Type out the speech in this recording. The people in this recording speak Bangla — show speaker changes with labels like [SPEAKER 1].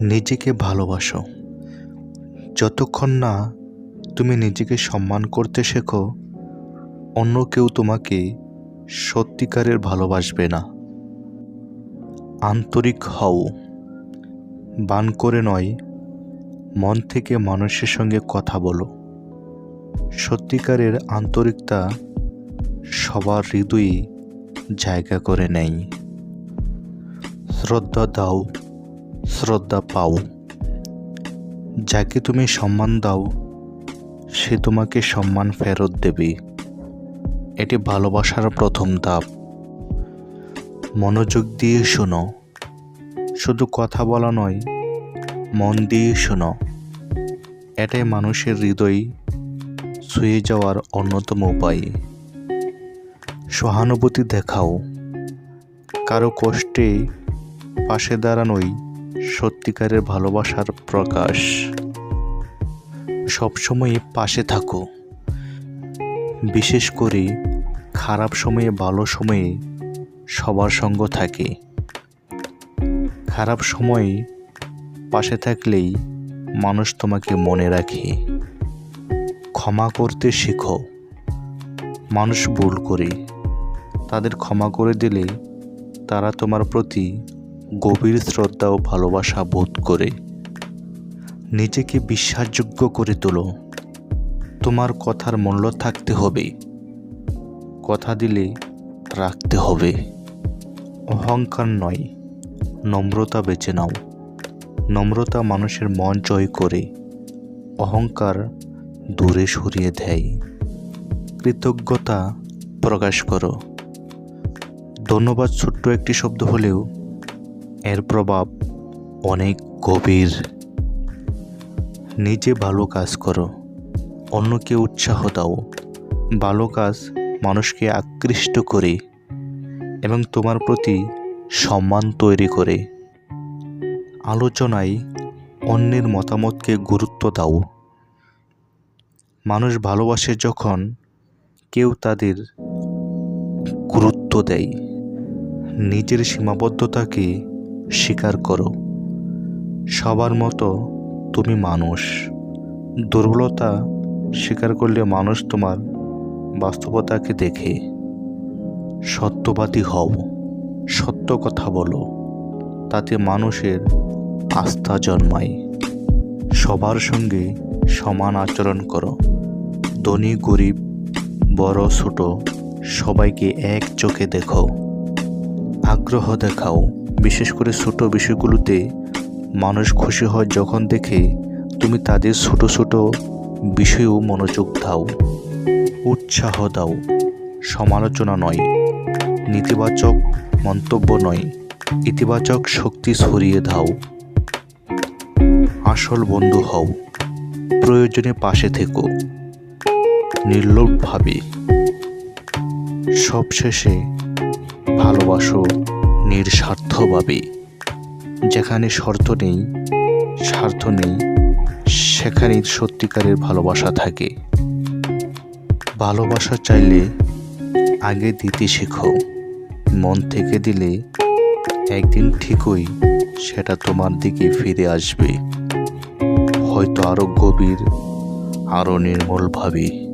[SPEAKER 1] নিজেকে ভালোবাসো। যতক্ষণ না তুমি নিজেকে সম্মান করতে শেখো, অন্য কেউ তোমাকে সত্যিকারের ভালোবাসবে না। আন্তরিক হও। বান করে নয়, মন থেকে মানুষের সঙ্গে কথা বলো। সত্যিকারের আন্তরিকতা সবার হৃদয়ে জায়গা করে নেয়। শ্রদ্ধা দাও। শ্রদ্ধা পাও। যাকে তুমি সম্মান দাও, সে তোমাকে সম্মান ফেরত দেবে। এটি ভালোবাসার প্রথম ধাপ। মনোযোগ দিয়ে শোনো। শুধু কথা বলা নয়, মন দিয়ে শোনো। এটাই মানুষের হৃদয় ছুঁয়ে যাওয়ার অন্যতম উপায়। সহানুভূতি দেখাও। কারও কষ্টে পাশে দাঁড়ানোই সত্যিকারের ভালোবাসার প্রকাশ। সবসময় পাশে থাকো। বিশেষ করে খারাপ সময়ে, ভালো সময়ে সবার সঙ্গ থাকে। খারাপ সময়ে পাশে থাকলেই মানুষ তোমাকে মনে রাখে। ক্ষমা করতে শেখো। মানুষ ভুল করে। তাদের ক্ষমা করে দিলে তারা তোমার প্রতি গভীর শ্রদ্ধা ও ভালোবাসা বোধ করে নিজেকে বিশ্বাসযোগ্য করে তোলো। তোমার কথার মূল্য থাকতে হবে। কথা দিলে রাখতে হবে। অহংকার নয়, নম্রতা বেছে নাও। নম্রতা মানুষের মন জয় করে, অহংকার দূরে সরিয়ে দেয়। কৃতজ্ঞতা প্রকাশ করো। ধন্যবাদ ছোট্ট একটি শব্দ হলেও এর প্রভাব অনেক গভীর। নিজে ভালো কাজ করো, অন্যকে উৎসাহ দাও। ভালো কাজ মানুষকে আকৃষ্ট করে এবং তোমার প্রতি সম্মান তৈরি করে। আলোচনায় অন্যের মতামতকে গুরুত্ব দাও। মানুষ ভালোবাসে যখন কেউ তাদের গুরুত্ব দেয়। নিজের সীমাবদ্ধতাকে স্বীকার করো। সবার মতো তুমি মানুষ। দুর্বলতা স্বীকার করলে মানুষ তোমার বাস্তবতাকে দেখে। সত্যবাদী হও, সত্য কথা বলো, তাতে মানুষের আস্থা জন্মায়। সবার সঙ্গে সমান আচরণ করো। ধনী, গরিব, বড়, ছোট, সবাইকে এক চোখে দেখো। আগ্রহ দেখাও। বিশেষ করে ছোট বিষয়গুলোতে মানুষ খুশি হয় যখন দেখে, তুমি তাদের ছোট ছোট বিষয়েও মনোযোগ দাও, উৎসাহ দাও। সমালোচনা নয়, নেতিবাচক মন্তব্য নয়, ইতিবাচক শক্তি ছড়িয়ে দাও। আসল বন্ধু হও, প্রয়োজনে পাশে থেকো, নির্লোভভাবে। সবশেষে ভালোবাসো। নিঃস্বার্থভাবে। যেখানে শর্ত নেই, স্বার্থ নেই, সেখানেই সত্যিকারের ভালোবাসা থাকে। ভালোবাসা চাইলে আগে দিতে শেখো, মন থেকে দিলে একদিন ঠিকই সেটা তোমার দিকে ফিরে আসবে। হয়তো আরও গভীর আরও নির্মলভাবে।